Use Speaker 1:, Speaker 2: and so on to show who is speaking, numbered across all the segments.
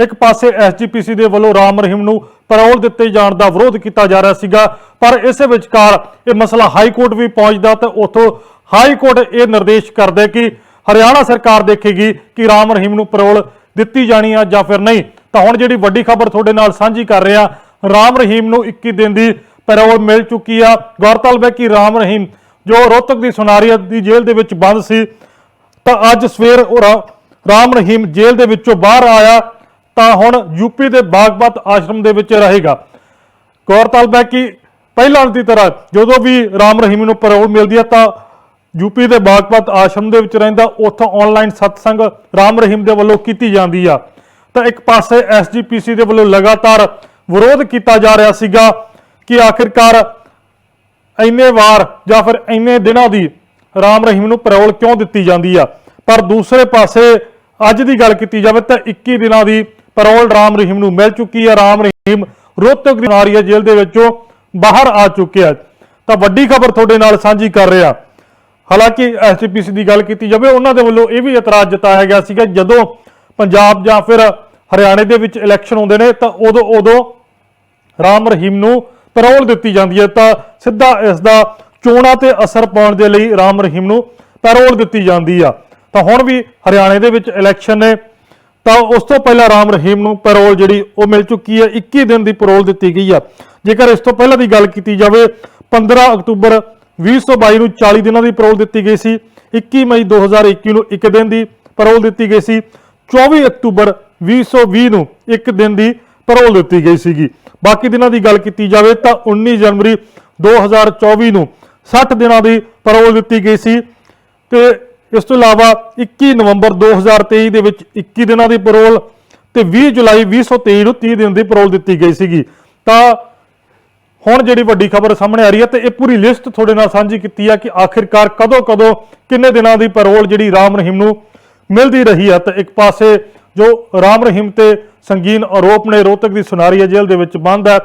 Speaker 1: ਇੱਕ ਪਾਸੇ ਐਸਜੀਪੀਸੀ ਦੇ ਵੱਲੋਂ ਰਾਮ ਰਹੀਮ ਨੂੰ ਪੈਰੋਲ ਦਿੱਤੇ ਜਾਣ ਦਾ ਵਿਰੋਧ ਕੀਤਾ ਜਾ ਰਿਹਾ ਸੀਗਾ, ਪਰ ਇਸੇ ਵਿਚਕਾਰ ਇਹ ਮਸਲਾ ਹਾਈ ਕੋਰਟ ਵੀ ਪਹੁੰਚਦਾ ਤੇ ਉੱਥੋਂ ਹਾਈ ਕੋਰਟ ਇਹ ਨਿਰਦੇਸ਼ ਕਰਦਾ ਕਿ ਹਰਿਆਣਾ ਸਰਕਾਰ ਦੇਖੇਗੀ ਕਿ ਰਾਮ ਰਹੀਮ ਨੂੰ ਪੈਰੋਲ ਦਿੱਤੀ ਜਾਣੀ ਆ ਜਾਂ ਫਿਰ ਨਹੀਂ। ਤਾਂ ਹੁਣ ਜਿਹੜੀ ਵੱਡੀ ਖਬਰ ਤੁਹਾਡੇ ਨਾਲ ਸਾਂਝੀ ਕਰ ਰਿਹਾ, ਰਾਮ ਰਹੀਮ ਨੂੰ 21 ਦਿਨ ਦੀ ਪੈਰੋਲ ਮਿਲ ਚੁੱਕੀ ਆ। ਗੌਰਤਲਬ ਹੈ ਕਿ ਰਾਮ ਰਹੀਮ ਜੋ ਰੋਹਤਕ ਦੀ ਸੁਨਾਰੀਆ ਦੀ ਜੇਲ੍ਹ ਦੇ ਵਿੱਚ ਬੰਦ ਸੀ, ਤਾਂ ਅੱਜ ਸਵੇਰ ਉਹ ਰਾਮ ਰਹੀਮ ਜੇਲ੍ਹ ਦੇ ਵਿੱਚੋਂ ਬਾਹਰ ਆਇਆ। ਤਾਂ ਹੁਣ ਯੂਪੀ ਦੇ ਬਾਗਬਤ ਆਸ਼ਰਮ ਦੇ ਵਿੱਚ ਰਹੇਗਾ। ਗੌਰਤਲਬ ਹੈ ਕਿ ਪਹਿਲਾਂ ਦੀ ਤਰ੍ਹਾਂ ਜਦੋਂ ਵੀ ਰਾਮ ਰਹੀਮ ਨੂੰ ਪੈਰੋਲ ਮਿਲਦੀ ਹੈ ਤਾਂ ਯੂਪੀ ਦੇ ਬਾਗਪਤ ਆਸ਼ਰਮ ਦੇ ਵਿੱਚ ਰਹਿੰਦਾ ਉੱਥੋਂ ਆਨਲਾਈਨ ਸਤਸੰਗ ਰਾਮ ਰਹੀਮ ਦੇ ਵੱਲੋਂ ਕੀਤੀ ਜਾਂਦੀ ਆ। ਤਾਂ ਇੱਕ ਪਾਸੇ ਐਸਜੀਪੀਸੀ ਦੇ ਵੱਲੋਂ ਲਗਾਤਾਰ ਵਿਰੋਧ ਕੀਤਾ ਜਾ ਰਿਹਾ ਸੀਗਾ ਕਿ ਆਖਿਰਕਾਰ ਇੰਨੇ ਵਾਰ ਜਾਂ ਫਿਰ ਇੰਨੇ ਦਿਨਾਂ ਦੀ ਰਾਮ ਰਹੀਮ ਨੂੰ ਪੈਰੋਲ ਕਿਉਂ ਦਿੱਤੀ ਜਾਂਦੀ ਆ? ਪਰ ਦੂਸਰੇ ਪਾਸੇ ਅੱਜ ਦੀ ਗੱਲ ਕੀਤੀ ਜਾਵੇ ਤਾਂ 21 ਦਿਨਾਂ ਦੀ ਪੈਰੋਲ ਰਾਮ ਰਹੀਮ ਨੂੰ ਮਿਲ ਚੁੱਕੀ ਹੈ। ਰਾਮ ਰਹੀਮ ਰੋਹਤਕ ਦੀ ਨਾਰੀਆ ਜੇਲ੍ਹ ਦੇ ਵਿੱਚੋਂ ਬਾਹਰ ਆ ਚੁੱਕਿਆ ਤਾਂ ਵੱਡੀ ਖਬਰ ਤੁਹਾਡੇ ਨਾਲ ਸਾਂਝੀ ਕਰ ਰਿਹਾ। ਹਾਲਾਂਕਿ ਐਸਜੀਪੀਸੀ ਦੀ ਗੱਲ ਕੀਤੀ ਜਾਵੇ, ਉਹਨਾਂ ਦੇ ਵੱਲੋਂ ਇਹ ਵੀ ਇਤਰਾਜ਼ ਜਤਾਇਆ ਗਿਆ ਸੀਗਾ ਜਦੋਂ ਪੰਜਾਬ ਜਾਂ ਫਿਰ ਹਰਿਆਣੇ ਦੇ ਵਿੱਚ ਇਲੈਕਸ਼ਨ ਹੁੰਦੇ ਨੇ, ਤਾਂ ਉਦੋਂ ਉਦੋਂ ਰਾਮ ਰਹੀਮ ਨੂੰ ਪੈਰੋਲ ਦਿੱਤੀ ਜਾਂਦੀ ਹੈ। ਤਾਂ ਸਿੱਧਾ ਇਸ ਦਾ ਚੋਣਾਂ ਤੇ ਅਸਰ ਪਾਉਣ ਦੇ ਲਈ ਰਾਮ ਰਹੀਮ ਨੂੰ ਪੈਰੋਲ ਦਿੱਤੀ ਜਾਂਦੀ ਆ। ਤਾਂ ਹੁਣ ਵੀ ਹਰਿਆਣੇ ਦੇ ਵਿੱਚ ਇਲੈਕਸ਼ਨ ਨੇ ਤਾਂ ਉਸ ਤੋਂ ਪਹਿਲਾਂ ਰਾਮ ਰਹੀਮ ਨੂੰ ਪੈਰੋਲ ਜਿਹੜੀ ਉਹ ਮਿਲ ਚੁੱਕੀ ਹੈ 21 ਦਿਨ ਦੀ ਪੈਰੋਲ ਦਿੱਤੀ ਗਈ ਆ। ਜੇਕਰ ਇਸ ਤੋਂ ਪਹਿਲਾਂ ਦੀ ਗੱਲ ਕੀਤੀ ਜਾਵੇ 15 ਅਕਤੂਬਰ 2022 ਨੂੰ 40 ਦਿਨਾਂ ਦੀ ਪੈਰੋਲ ਦਿੱਤੀ ਗਈ ਸੀ 21 ਮਈ 2021 ਨੂੰ 1 ਦਿਨ ਦੀ ਪੈਰੋਲ ਦਿੱਤੀ ਗਈ ਸੀ 24 ਅਕਤੂਬਰ 2020 ਨੂੰ 1 ਦਿਨ ਦੀ ਪੈਰੋਲ ਦਿੱਤੀ ਗਈ ਸੀਗੀ। ਬਾਕੀ ਦਿਨਾਂ ਦੀ ਗੱਲ ਕੀਤੀ ਜਾਵੇ ਤਾਂ 19 ਜਨਵਰੀ 2024 ਨੂੰ 60 ਦਿਨਾਂ ਦੀ ਪੈਰੋਲ ਦਿੱਤੀ ਗਈ ਸੀ ਤੇ ਇਸ ਤੋਂ ਇਲਾਵਾ 21 ਨਵੰਬਰ 2023 ਦੇ ਵਿੱਚ 21 ਦਿਨਾਂ ਦੀ ਪੈਰੋਲ ਤੇ 20 ਜੁਲਾਈ 2023 ਨੂੰ 30 ਦਿਨ ਦੀ ਪੈਰੋਲ ਦਿੱਤੀ ਗਈ ਸੀਗੀ। ਤਾਂ ਹੁਣ ਜਿਹੜੀ ਵੱਡੀ ਖਬਰ ਸਾਹਮਣੇ ਆ ਰਹੀ ਹੈ ਤੇ ਇਹ ਪੂਰੀ ਲਿਸਟ ਤੁਹਾਡੇ ਨਾਲ ਸਾਂਝੀ ਕੀਤੀ ਹੈ ਕਿ ਆਖਿਰਕਾਰ ਕਦੋਂ ਕਦੋਂ ਕਿੰਨੇ ਦਿਨਾਂ ਦੀ ਪੈਰੋਲ ਜਿਹੜੀ ਰਾਮ ਰਹੀਮ ਨੂੰ ਮਿਲਦੀ ਰਹੀ ਹੈ। ਤੇ ਇੱਕ ਪਾਸੇ ਜੋ ਰਾਮ ਰਹੀਮ ਤੇ ਸੰਗੀਨ ਆਰੋਪ ਨੇ, ਰੋਹਤਕ ਦੀ ਸੁਨਾਰੀਆ ਜੇਲ੍ਹ ਦੇ ਵਿੱਚ ਬੰਦ ਹੈ।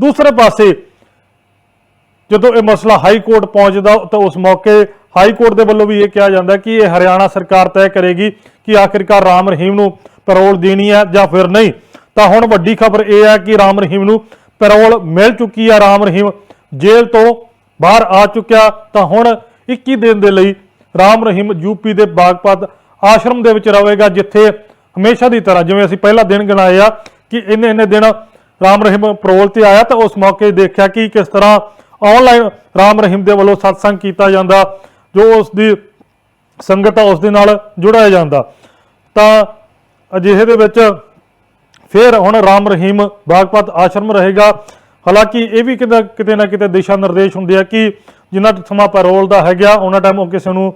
Speaker 1: ਦੂਸਰੇ ਪਾਸੇ ਜਦੋਂ ਇਹ ਮਸਲਾ ਹਾਈ ਕੋਰਟ ਪਹੁੰਚਦਾ ਤਾਂ ਉਸ ਮੌਕੇ ਹਾਈ ਕੋਰਟ ਦੇ ਵੱਲੋਂ ਵੀ ਇਹ ਕਿਹਾ ਜਾਂਦਾ ਕਿ ਇਹ ਹਰਿਆਣਾ ਸਰਕਾਰ ਤੈਅ ਕਰੇਗੀ ਕਿ ਆਖਿਰਕਾਰ ਰਾਮ ਰਹੀਮ ਨੂੰ ਪੈਰੋਲ ਦੇਣੀ ਹੈ ਜਾਂ ਫਿਰ ਨਹੀਂ। ਤਾਂ ਹੁਣ ਵੱਡੀ ਖਬਰ ਇਹ ਹੈ ਕਿ ਰਾਮ ਰਹੀਮ ਨੂੰ ਪੈਰੋਲ ਮਿਲ ਚੁੱਕੀ ਹੈ ਰਾਮ ਰਹੀਮ ਜੇਲ੍ਹ ਤੋਂ ਬਾਹਰ ਆ ਚੁੱਕਿਆ। ਤਾਂ ਹੁਣ 21 ਦਿਨ ਦੇ ਲਈ ਰਾਮ ਰਹੀਮ ਯੂਪੀ ਦੇ ਬਾਗਪਤ ਆਸ਼ਰਮ ਦੇ ਵਿੱਚ ਰਹੇਗਾ, ਜਿੱਥੇ ਹਮੇਸ਼ਾ ਦੀ ਤਰ੍ਹਾਂ, ਜਿਵੇਂ ਅਸੀਂ ਪਹਿਲਾ ਦਿਨ ਗਿਣਾਏ ਆ ਕਿ ਇੰਨੇ ਇੰਨੇ ਦਿਨ ਰਾਮ ਰਹੀਮ ਪੈਰੋਲ ਤੇ ਆਇਆ, ਤਾਂ ਉਸ ਮੌਕੇ ਦੇਖਿਆ ਕਿ ਕਿਸ ਤਰ੍ਹਾਂ ਆਨਲਾਈਨ ਰਾਮ ਰਹੀਮ ਦੇ ਵੱਲੋਂ ਸਤਸੰਗ ਕੀਤਾ ਜਾਂਦਾ। ਜੋ ਉਸ ਦੀ ਸੰਗਤ ਆ ਉਸ ਦੇ ਨਾਲ ਜੁੜਿਆ ਜਾਂਦਾ। ਤਾਂ ਅਜਿਹੇ ਦੇ ਵਿੱਚ ਫਿਰ ਹੁਣ ਰਾਮ ਰਹੀਮ ਬਾਗਪਤ ਆਸ਼ਰਮ ਰਹੇਗਾ। ਹਾਲਾਂਕਿ ਇਹ ਵੀ ਕਿਤੇ ਕਿਤੇ ਨਾ ਕਿਤੇ ਦਿਸ਼ਾ ਨਿਰਦੇਸ਼ ਹੁੰਦੇ ਆ ਕਿ ਜਿੰਨਾ ਸਮਾਂ ਪੈਰੋਲ ਦਾ ਹੈਗਾ, ਉਹਨਾਂ ਟਾਈਮ ਉਹ ਕਿਸੇ ਨੂੰ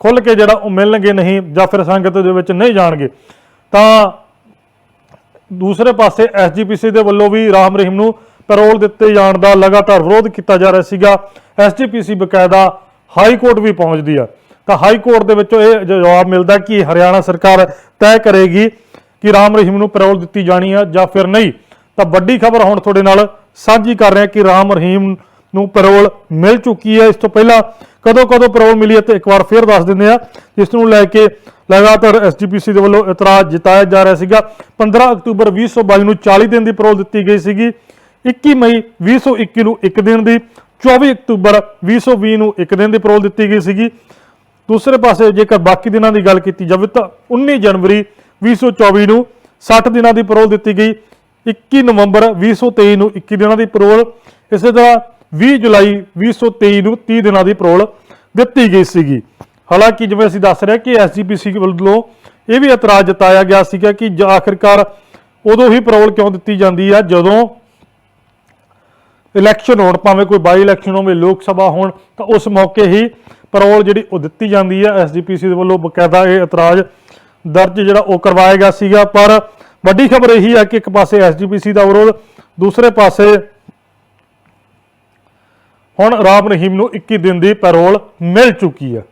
Speaker 1: ਖੁੱਲ ਕੇ ਜਿਹੜਾ ਉਹ ਮਿਲਣਗੇ ਨਹੀਂ ਜਾਂ ਫਿਰ ਸੰਗਤ ਦੇ ਵਿੱਚ ਨਹੀਂ ਜਾਣਗੇ। ਤਾਂ ਦੂਸਰੇ ਪਾਸੇ ਐਸਜੀਪੀਸੀ ਦੇ ਵੱਲੋਂ ਵੀ ਰਾਮ ਰਹੀਮ ਨੂੰ ਪੈਰੋਲ ਦਿੱਤੇ ਜਾਣ ਦਾ ਲਗਾਤਾਰ ਵਿਰੋਧ ਕੀਤਾ ਜਾ ਰਿਹਾ ਸੀਗਾ। ਐਸਜੀਪੀਸੀ ਬਕਾਇਦਾ ਹਾਈ ਕੋਰਟ ਵੀ ਪਹੁੰਚਦੀ ਆ। ਤਾਂ ਹਾਈ ਕੋਰਟ ਦੇ ਵਿੱਚੋਂ ਇਹ ਜਵਾਬ ਮਿਲਦਾ ਕਿ ਹਰਿਆਣਾ ਸਰਕਾਰ ਤੈਅ ਕਰੇਗੀ ਕਿ ਰਾਮ ਰਹੀਮ ਨੂੰ ਪੈਰੋਲ ਦਿੱਤੀ ਜਾਣੀ ਆ ਜਾਂ ਫਿਰ ਨਹੀਂ। ਤਾਂ ਵੱਡੀ ਖਬਰ ਹੁਣ ਤੁਹਾਡੇ ਨਾਲ ਸਾਂਝੀ ਕਰ ਰਿਹਾ ਕਿ ਰਾਮ ਰਹੀਮ ਨੂੰ ਪੈਰੋਲ ਮਿਲ ਚੁੱਕੀ ਹੈ। ਇਸ ਤੋਂ ਪਹਿਲਾਂ ਕਦੋਂ ਕਦੋਂ ਪੈਰੋਲ ਮਿਲੀ ਹੈ ਤੇ ਇੱਕ ਵਾਰ ਫਿਰ ਦੱਸ ਦਿੰਦੇ ਆ। ਜਿਸ ਨੂੰ ਲੈ ਕੇ ਲਗਾਤਾਰ ਐਸਜੀਪੀਸੀ ਦੇ ਵੱਲੋਂ ਇਤਰਾਜ਼ ਜਤਾਇਆ ਜਾ ਰਿਹਾ ਸੀਗਾ। 15 ਅਕਤੂਬਰ 2022 ਨੂੰ 40 ਦਿਨ ਦੀ ਪੈਰੋਲ ਦਿੱਤੀ ਗਈ ਸੀਗੀ। 21 ਮਈ 2021 ਨੂੰ 1 ਦਿਨ ਦੀ। 24 ਅਕਤੂਬਰ 2020 ਨੂੰ ਇੱਕ ਦਿਨ ਦੀ ਪਰੋਲ ਦਿੱਤੀ ਗਈ ਸੀਗੀ। ਦੂਸਰੇ ਪਾਸੇ ਜੇਕਰ ਬਾਕੀ ਦਿਨਾਂ ਦੀ ਗੱਲ ਕੀਤੀ ਜਾਵੇ ਤਾਂ 19 ਜਨਵਰੀ 2024 ਨੂੰ 60 ਦਿਨਾਂ ਦੀ ਪਰੋਲ ਦਿੱਤੀ ਗਈ। 21 ਨਵੰਬਰ 2023 ਨੂੰ 21 ਦਿਨਾਂ ਦੀ ਪਰੋਲ ਇਸੇ ਤਰ੍ਹਾਂ 20 ਜੁਲਾਈ 2023 ਨੂੰ 30 ਦਿਨਾਂ ਦੀ ਪਰੋਲ ਦਿੱਤੀ ਗਈ ਸੀਗੀ। ਹਾਲਾਂਕਿ ਜਿਵੇਂ ਅਸੀਂ ਦੱਸ ਰਹੇ ਕਿ ਐਸਜੀਪੀਸੀ ਵੱਲੋਂ ਇਹ ਵੀ ਇਤਰਾਜ਼ ਜਤਾਇਆ ਗਿਆ ਸੀਗਾ ਕਿ ਆਖਿਰਕਾਰ ਉਦੋਂ ਹੀ ਪਰੋਲ ਕਿਉਂ ਦਿੱਤੀ ਜਾਂਦੀ ਆ? ਜਦੋਂ ਇਲੈਕਸ਼ਨ ਹੋਣ, ਭਾਵੇਂ ਕੋਈ ਬਾਈ ਇਲੈਕਸ਼ਨ ਹੋਵੇ, ਲੋਕ ਸਭਾ ਹੋਣ, ਤਾਂ ਉਸ ਮੌਕੇ ਹੀ ਪੈਰੋਲ ਜਿਹੜੀ ਉਹ ਦਿੱਤੀ ਜਾਂਦੀ ਹੈ। ਐਸਜੀਪੀਸੀ ਦੇ ਵੱਲੋਂ ਬਕਾਇਦਾ ਇਹ ਇਤਰਾਜ਼ ਦਰਜ ਜਿਹੜਾ ਉਹ ਕਰਵਾਇਆ ਗਿਆ ਸੀਗਾ। ਪਰ ਵੱਡੀ ਖਬਰ ਇਹੀ ਹੈ ਕਿ ਇੱਕ ਪਾਸੇ ਐਸਜੀਪੀਸੀ ਦਾ ਵਿਰੋਧ, ਦੂਸਰੇ ਪਾਸੇ ਹੁਣ ਰਾਮ ਰਹੀਮ ਨੂੰ 21 ਦਿਨ ਦੀ ਪੈਰੋਲ ਮਿਲ ਚੁੱਕੀ ਹੈ।